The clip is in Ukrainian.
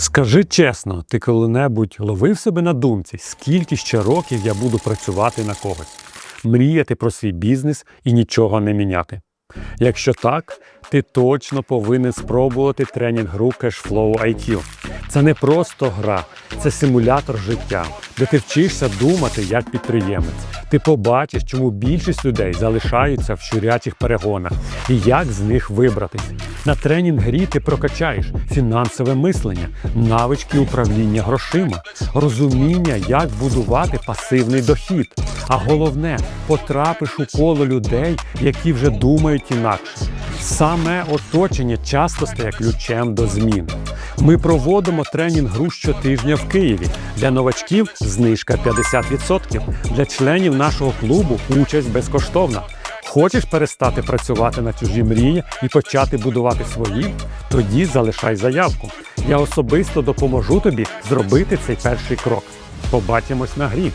Скажи чесно, ти коли-небудь ловив себе на думці, скільки ще років я буду працювати на когось, мріяти про свій бізнес і нічого не міняти? Якщо так, ти точно повинен спробувати тренінг-гру Cashflow IQ. Це не просто гра, це симулятор життя, де ти вчишся думати як підприємець. Ти побачиш, чому більшість людей залишаються в щурячих перегонах і як з них вибратись. На тренінг-грі ти прокачаєш фінансове мислення, навички управління грошима, розуміння, як будувати пасивний дохід. А головне, потрапиш у коло людей, які вже думають інакше. Саме оточення часто стає ключем до змін. Ми проводимо тренінг-гру щотижня в Києві. Для новачків знижка 50%. Для членів нашого клубу участь безкоштовна. Хочеш перестати працювати на чужі мрії і почати будувати свої? Тоді залишай заявку. Я особисто допоможу тобі зробити цей перший крок. Побачимось на грі.